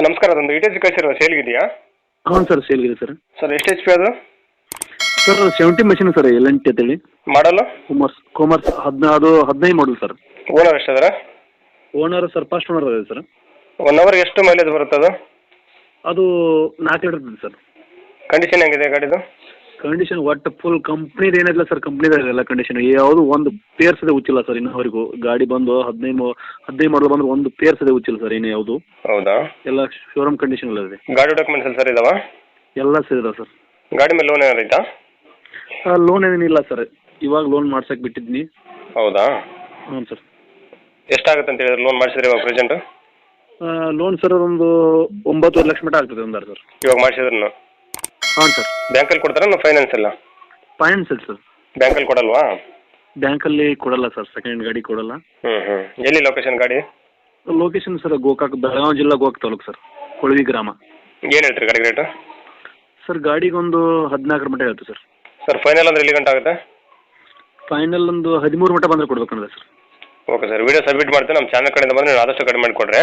Sir ನಮಸ್ಕಾರ. ಅದೊಂದು ಇಟೇಜ್ ಕಳಿಸಿರೋ sale ಕಳಿಸಿರೋ ಸೇಲ್ಗಿದೆಯಾ ಹಾಂ ಸರ್ ಸೇಲ್ಗಿದೆ ಸರ್. ಸರ್ ಎಷ್ಟು ಎಚ್ ಪಿ ಅದು? Sir seventy machine sir L N T ಅಂತೇಳಿ. ಮಾಡಲು ಕಾಮರ್ಸ್ ಕಾಮರ್ಸ್ ಹದಿನಾರು ಹದಿನೈದು ಮಾಡಲ್ ಸರ್. ಓನರ್ ಎಷ್ಟಿದಾರ ಓನರ್ ಸರ್ ಫಸ್ಟ್ ಓನರ್ ಇದೆ ಸರ್. ಒನ್ ಅವರ್ಗೆ ಎಷ್ಟು ಮೈಲೇಜ್ ಬರುತ್ತೆ ಅದು? ಅದು ನಾಲ್ಕು ಲೀಟರ್ ಇದೆ ಸರ್. ಕಂಡೀಷನ್ ಹೆಂಗಿದೆ ಗಾಡಿದು? ಕಂಡೀಷನ್ ಒಟ್ಟು ಫುಲ್ ಕಂಪ್ನಿದು ಏನಿಲ್ಲ ಸರ್ ಕಂಪ್ನಿದಾಗ ಎಲ್ಲ ಕಂಡೀಷನ್ ಯಾವುದು ಒಂದು ಪೇರ್ಸ್ ಇದೆ ಉಚ್ಚಿಲ್ಲ ಸರ್ ಇನ್ನೂವರೆಗೂ ಗಾಡಿ ಬಂದು ಹದಿನೈದು ಹದಿನೈದು ಮಾಡಲು ಬಂದ್ರೆ ಒಂದು ಪೇರ್ಸ್ ಇದೆ ಉಚ್ಚಿಲ್ಲ ಸರ್ ಇನ್ನು ಯಾವುದು. ಹೌದಾ? ಎಲ್ಲ ಶೋರೂಮ್ ಕಂಡೀಷನ್ ಇದೆ ಗಾಡಿ ಡಾಕ್ಯುಮೆಂಟ್ಸ್ ಸರ್ ಇದಾವ? ಎಲ್ಲ ಸರ್ ಇದೆ ಸರ್ ಗಾಡಿ ಮೇಲೆ ಲೋನ್ ಏನಾರು ಐತಾ ಲೋನ್ ಏನಿಲ್ಲ ಸರ್ ಇವಾಗ ಲೋನ್ ಮಾಡ್ಸಕ್ಕೆ ಬಿಟ್ಟಿದ್ನಿ. ಹೌದಾ? ಹ್ಞೂ ಸರ್ ಎಷ್ಟಾಗುತ್ತೆ ಅಂತ ಹೇಳಿದ್ರೆ ಲೋನ್ ಮಾಡಿಸಿದ್ರೆ ಇವಾಗ ಪ್ರೆಸೆಂಟ್ ಲೋನ್ ಸರ್ ಒಂದು ಒಂಬತ್ತುವರೆ ಲಕ್ಷ ಮಟ್ಟ ಆಗ್ತದೆ ಒಂದು ಸರ್ ಇವಾಗ ಮಾಡಿಸಿದ್ರು ಹಾಂ ಸರ್. ಬ್ಯಾಂಕಲ್ಲಿ ಕೊಡ್ತಾರಾ ಫೈನಾನ್ಸ್ ಎಲ್ಲ ಫೈನಾನ್ಸ್ ಸರ್. ಬ್ಯಾಂಕಲ್ಲಿ ಕೊಡಲ್ವಾ? ಬ್ಯಾಂಕಲ್ಲಿ ಕೊಡಲ್ಲ ಸರ್ ಸೆಕೆಂಡ್ ಹ್ಯಾಂಡ್ ಗಾಡಿ ಕೊಡಲ್ಲ. ಹ್ಞೂ ಹ್ಞೂ ಎಲ್ಲಿ ಲೊಕೇಶನ್ ಗಾಡಿ? ಲೊಕೇಶನ್ ಸರ್ ಗೋಕಾಕ್ ಬೆಳಗಾವಿ ಜಿಲ್ಲಾ ಗೋಕಾಕ್ ತಾಲೂಕು ಸರ್ ಕೊಳವಿ ಗ್ರಾಮ. ಏನು ಹೇಳ್ತೀರಿ ಗಾಡಿ ರೇಟು ಸರ್ ಗಾಡಿಗೊಂದು ಹದಿನಾಲ್ಕರ ಮಟ್ಟ ಹೇಳ್ತೀವಿ ಸರ್. ಸರ್ ಫೈನಲ್ ಅಂದ್ರೆ ಎಲ್ಲಿ ಗಂಟೆ ಆಗುತ್ತೆ? ಫೈನಲ್ ಒಂದು ಹದಿಮೂರು ಮಟ್ಟ ಬಂದ್ರೆ ಕೊಡ್ಬೇಕು sir. Okay sir video submit ಮಾಡ್ತೀನಿ. ನಮ್ಮ ಚಾನಲ್ ಕಡೆಯಿಂದ ಬಂದರೆ ನೀವು ಆದಷ್ಟು ಕಡಿಮೆ ಮಾಡಿಕೊಡ್ರಿ.